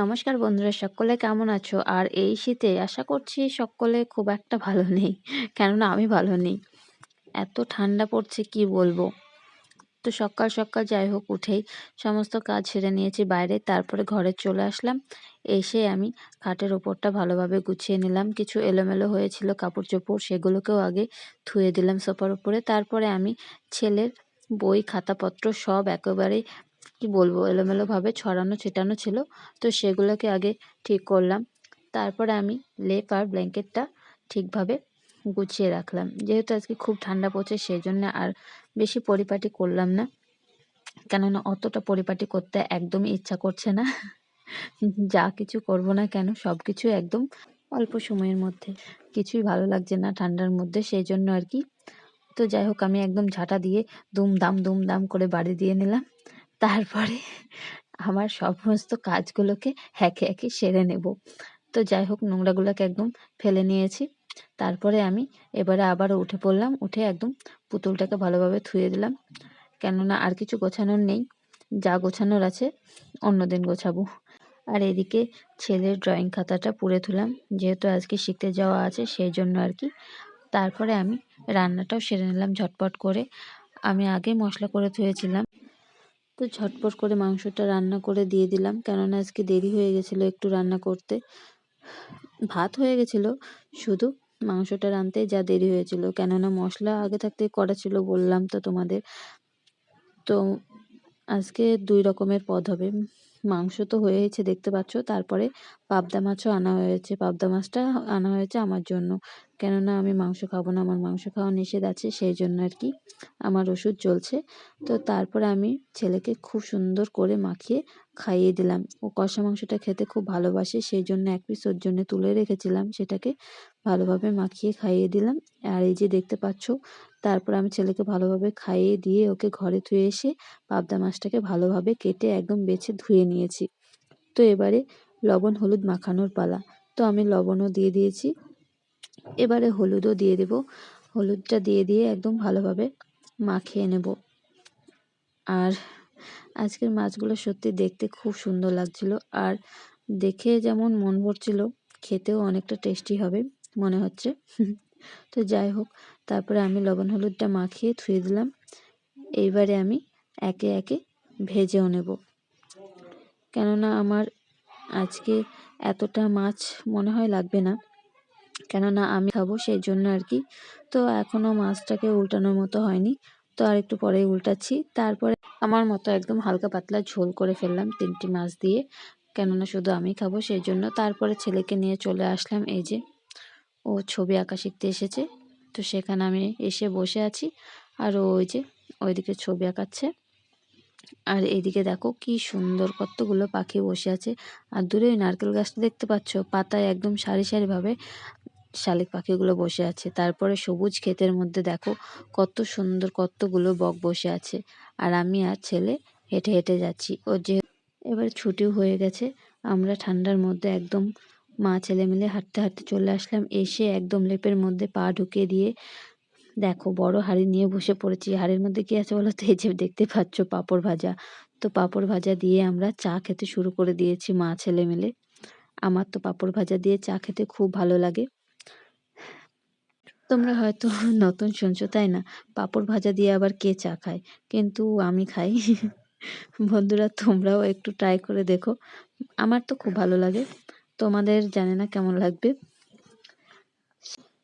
নমস্কার বন্ধুরা, সকলে কেমন আছো? আর এই শীতে আশা করছি সকলে খুব একটা ভালো নেই, কেননা আমি ভালো নেই। এত ঠান্ডা পড়ছে, কি বলব? তো সকাল সকাল যাই হোক, উঠেই সমস্ত কাজ ছেড়ে নিয়েছি বাইরে, তারপরে ঘরে চলে আসলাম। এসে আমি খাটের ওপরটা ভালোভাবে গুছিয়ে নিলাম। কিছু এলোমেলো হয়েছিল কাপড় চোপড় সেগুলোকেও আগে ধুয়ে দিলাম সোফার উপরে। তারপরে আমি ছেলের বই, খাতাপত্র সব একেবারেই কি বলব এলোমেলোভাবে ছড়ানো, ছিটানো ছিল। তো সেগুলোকে আগে ঠিক করলাম। তারপরে আমি লেপ আর ব্ল্যাঙ্কেটটা ঠিকভাবে গুছিয়ে রাখলাম। যেহেতু আজকে খুব ঠান্ডা পড়ছে সেই জন্য আর বেশি পরিপাটি করলাম না। কেননা অতটা পরিপাটি করতে একদমই ইচ্ছা করছে না। যা কিছু করব না কেন, সব কিছু একদম অল্প সময়ের মধ্যে। কিছুই ভালো লাগছে না ঠান্ডার মধ্যে সেই জন্য আর কি। তো যাই হোক, আমি একদম ঝাঁটা দিয়ে দুমদাম দুমদাম করে বাড়ি দিয়ে নিলাম। তারপরে আমার সমস্ত কাজগুলোকে একে একে সেরে নেব। তো যাই হোক, নোংরাগুলোকে একদম ফেলে নিয়েছি। তারপরে আমি এবারে আবারও উঠে পড়লাম, উঠে একদম পুতুলটাকে ভালোভাবে ধুয়ে দিলাম। কেননা আর কিছু গোছানোর নেই, যা গোছানোর আছে অন্যদিন গোছাবো। আর এদিকে ছেলের ড্রয়িং খাতাটা পুড়ে তুলাম যেহেতু আজকে শিখতে যাওয়া আছে সেই জন্য আর কি। তারপরে আমি রান্নাটাও সেরে নিলাম ঝটপট করে। আমি আগে মশলা করে ধুয়েছিলাম। তো ঝটপট করে মাংসটা রান্না করে দিয়ে দিলাম। কেননা আজকে দেরি হয়ে গেছিল একটু রান্না করতে। ভাত হয়ে গেছিল, শুধু মাংসটা রাঁধতে যা দেরি হয়েছিল। কেননা মশলা আগে থাকতে করা ছিল বললাম তো তোমাদের। তো আজকে দুই রকমের পদ হবে। মাংস তো হয়েছে, দেখতে পাচ্ছ। তারপরে পাবদা মাছও আনা হয়েছে। পাবদা মাছটা আনা হয়েছে আমার জন্য। কেননা আমি মাংস খাব না, আমার মাংস খাওয়া নিষেধ আছে, সেই জন্য আর কি আমার ওষুধ চলছে। তো তারপরে আমি ছেলেকে খুব সুন্দর করে মাখিয়ে খাইয়ে দিলাম। ও কষা মাংসটা খেতে খুব ভালোবাসে, সেই জন্য এক পিস ওর জন্য তুলে রেখেছিলাম। সেটাকে ভালোভাবে মাখিয়ে খাইয়ে দিলাম। আর এই যে দেখতে পাচ্ছ তারপর আমি ছেলেকে ভালোভাবে খাইয়ে দিয়ে ওকে ঘরে ধুয়ে এসে পাবদা মাছটাকে ভালোভাবে কেটে একদম বেছে ধুয়ে নিয়েছি। তো এবারে লবণ, হলুদ মাখানোর পালা। তো আমি লবণও দিয়ে দিয়েছি। এবারে হলুদও দিয়ে দেব। হলুদটা দিয়ে দিয়ে একদম ভালোভাবে মাখিয়ে নেব। আর আজকের মাছগুলো সত্যি দেখতে খুব সুন্দর লাগছিল। আর দেখে যেমন মন ভরছিল, খেতেও অনেকটা টেস্টি হবে, মনে হচ্ছে। তো যাই হোক, তারপরে আমি লবণ হলুদটা মাখিয়ে ধুয়ে দিলাম। এইবারে আমি একে একে ভেজেও নেব। কেননা আমার আজকে এতটা মাছ মনে হয় লাগবে না। কেননা আমি খাব সেই জন্য আর কি। তো এখনও মাছটাকে উল্টানোর মতো হয়নি। তো আর একটু পরেই উল্টাচ্ছি। তারপরে আমার মতো একদম হালকা পাতলা ঝোল করে ফেললাম তিনটি মাছ দিয়ে। কেননা শুধু আমি খাব সেই জন্য। তারপরে ছেলেকে নিয়ে চলে আসলাম এই যে ও ছবি আঁকা শিখতে এসেছে। তো সেখানে আমি এসে বসে আছি। আর ওই যে ওইদিকে ছবি আঁকাচ্ছে। আর এইদিকে দেখো কি সুন্দর কতগুলো পাখি বসে আছে। আর দূরে ওই নারকেল গাছটা দেখতে পাচ্ছ? পাতায় একদম সারি সারিভাবে শালিক পাখিগুলো বসে আছে। তারপরে সবুজ ক্ষেতের মধ্যে দেখো কত সুন্দর কতগুলো বক বসে আছে। আর আমি আর ছেলে হেঁটে হেঁটে যাচ্ছি। ও যে এবার ছুটিও হয়ে গেছে, আমরা ঠান্ডার মধ্যে একদম মা ছেলে মিলে হাঁটতে হাঁটতে চলে আসলাম। এসে একদম লেপের মধ্যে পা ঢুকিয়ে দিয়ে, দেখো, বড় হাঁড়ি নিয়ে বসে পড়েছি। হাঁড়ির মধ্যে কি আছে বলো তো? এই যে দেখতে পাচ্ছ, পাঁপড় ভাজা। তো পাঁপড় ভাজা দিয়ে আমরা চা খেতে শুরু করে দিয়েছি মা ছেলে মিলে। আমার তো পাঁপড় ভাজা দিয়ে চা খেতে খুব ভালো লাগে। তোমরা হয়তো নতুন শুনছো, তাই না? পাঁপড় ভাজা দিয়ে আবার কে চা খায়? কিন্তু আমি খাই। বন্ধুরা, তোমরাও একটু ট্রাই করে দেখো। আমার তো খুব ভালো লাগে। তোমাদের জানে না কেমন লাগবে।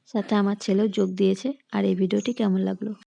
সাথে আমার ছেলেও যোগ দিয়েছে, আর এই ভিডিওটি কেমন লাগল?